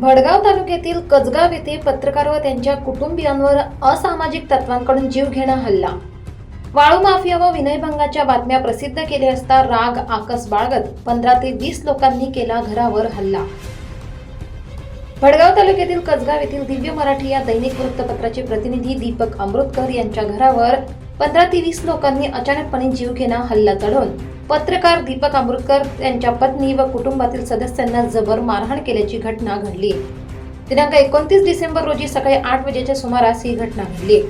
भडगाव तालुक्यातील कचगाव येथे पत्रकार व त्यांच्या कुटुंबियांवर असामाजिक तत्वांकडून जीवघेणा हल्ला. वाळू माफिया व विनयभंगाच्या बातम्या प्रसिद्ध केल्या असता राग आकस बाळगत पंधरा ते वीस लोकांनी केला घरावर हल्ला. भडगाव तालुक्यातील कसगाव येथील दिव्य मराठी या दैनिक वृत्तपत्राचे प्रतिनिधी दीपक अमृतकर यांच्या घरावर पंधरा ते वीस लोकांनी अचानकपणे जीवघेणा हल्ला चढवून पत्रकार दीपक अमृतकर यांच्या पत्नी व कुटुंबातील सदस्यांना जबर मारहाण केल्याची घटना घडली. दिनांक एकोणतीस डिसेंबर रोजी सकाळी आठ वाजेच्या सुमारास ही घटना घडली.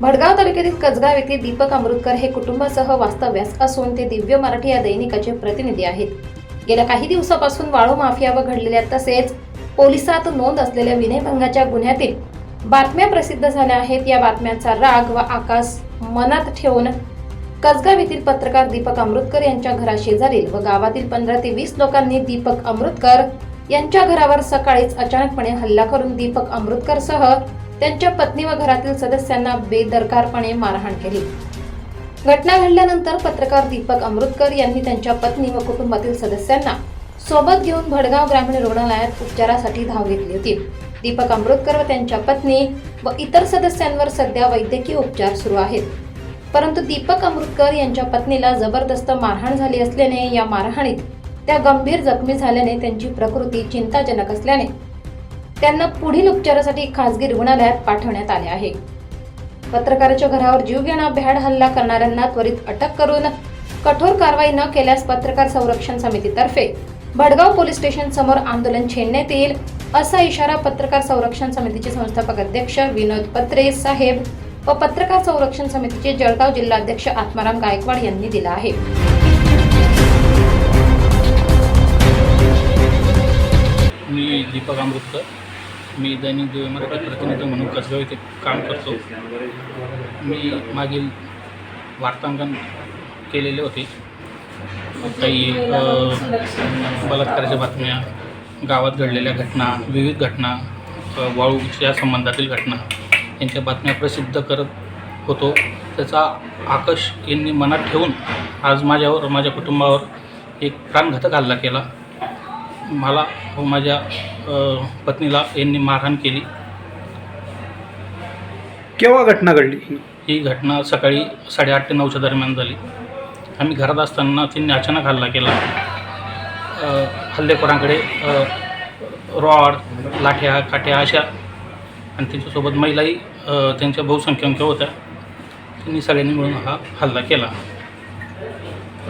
भडगाव तालुक्यातील कसगाव येथे दीपक अमृतकर हे कुटुंबासह वास्तव्यास असून ते दिव्य मराठी या दैनिकाचे प्रतिनिधी आहेत. गेल्या काही दिवसापासून वाळू माफिया व घडलेल्या तसेच पोलिसात नोंद असलेल्या विनयभंगाच्या गुन्ह्यातील बातम्या प्रसिद्ध झाल्या आहेत. या बातम्यांचा राग व आकाश मनात ठेवून कसगाव येथील पत्रकार दीपक अमृतकर यांच्या घराशेजारील व गावातील पंधरा ते वीस लोकांनी दीपक अमृतकर यांच्या घरावर सकाळीच अचानकपणे हल्ला करून दीपक अमृतकर सह त्यांच्या पत्नी व घरातील सदस्यांना बेदरकारपणे मारहाण केली. घटना घडल्यानंतर पत्रकार दीपक अमृतकर यांनी त्यांच्या पत्नी व कुटुंबातील सदस्यांना सोबत घेऊन भडगाव ग्रामीण रुग्णालयात उपचारासाठी धाव घेतली होती. दीपक अमृतकर व त्यांच्या पत्नी व इतर सदस्यांवर सध्या वैद्यकीय उपचार सुरू आहेत. परंतु दीपक अमृतकर यांच्या पत्नीला जबरदस्त मारहाण झाली असल्याने या मारहाणीत त्या गंभीर जखमी झाल्याने त्यांची प्रकृती चिंताजनक असल्याने त्यांना पुढील उपचारासाठी खासगी रुग्णालयात पाठवण्यात आले आहे. पत्रकाराच्या घरावर जीवघेणा भ्याड हल्ला करणाऱ्यांना त्वरित अटक करून कठोर कारवाई न केल्यास पत्रकार संरक्षण समितीतर्फे भडगाव पोलीस स्टेशन समोर आंदोलन छेडण्यात येईल असा इशारा पत्रकार संरक्षण समितीचे संस्थापक अध्यक्ष विनोद पत्रे साहेब व पत्रकार संरक्षण समितीचे जळगाव जिल्हाध्यक्ष आत्माराम गायकवाड यांनी दिला आहे. मी दीपक अमृतकर मी दैनिक दिव्य मराठी प्रतिनिधी म्हणून कसगाव येथे काम करतो. मी मागील वार्तांकन केलेले होते. काही बलात्काराच्या बातम्या गावात घडलेल्या घटना विविध घटना वाळूच्या संबंधातील घटना यांच्या बातम्या प्रसिद्ध करत होतो. त्याचा आकश यांनी मनात ठेवून आज माझ्यावर माझ्या कुटुंबावर एक प्राणघातक हल्ला केला. मला व माझ्या पत्नीला यांनी मारहाण केली. केव्हा घटना घडली? ही? घटना सकाळी साडेआठ ते नऊच्या दरम्यान झाली. आम्ही घरात असताना त्यांनी अचानक हल्ला केला. हल्लेखोरांकडे रॉड लाठ्या काठ्या अशा आणि त्यांच्यासोबत महिलाही त्यांच्या बहुसंख्यांक होत्या. त्यांनी सगळ्यांनी मिळून हा हल्ला केला.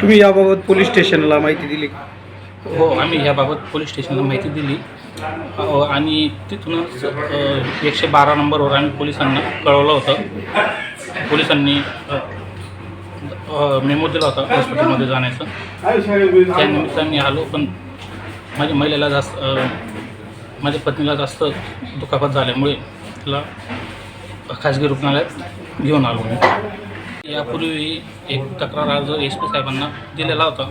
तुम्ही याबाबत पोलीस स्टेशनला माहिती दिली का? हो आम्ही ह्याबाबत पोलीस स्टेशनला माहिती दिली. अ, आणि तिथूनच अ, एकशे बारा नंबरवर आम्ही पोलिसांना कळवलं होतं. पोलिसांनी अ, अ, मेमो दिला होता हॉस्पिटलमध्ये जाण्याचं. त्या निमित्ताने आलो पण माझ्या महिलेला जास्त अ, माझ्या पत्नीला जास्त दुखापत झाल्यामुळे तिला खाजगी रुग्णालयात घेऊन आलो मी. यापूर्वी एक तक्रार अर्ज एस पी साहेबांना दिलेला होता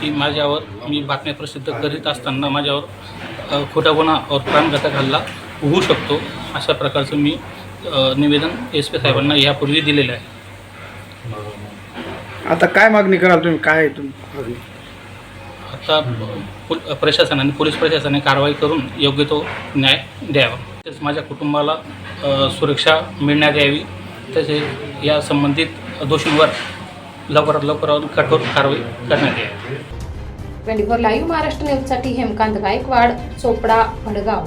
की माझ्यावर मी बातम्या प्रसिद्ध करीत असताना माझ्यावर खोटा गुन्हा और प्राणघातक हल्ला होऊ शकतो अशा प्रकारचं मी निवेदन एस पी साहेबांना यापूर्वी दिलेलं आहे. आता काय मागणी कराल तुम्ही? काय तुम्ही आता प्रशासनाने पोलीस प्रशासनाने कारवाई करून योग्य तो न्याय द्यावा. तसेच माझ्या कुटुंबाला सुरक्षा मिळण्यात यावी. तसेच या संबंधित दोषींवर लवकरात लवकर कठोर कारवाई करण्यात यावी. ट्वेंटी फोर लाईव्ह महाराष्ट्र न्यूजसाठी हेमकांत गायकवाड चोपडा भडगाव.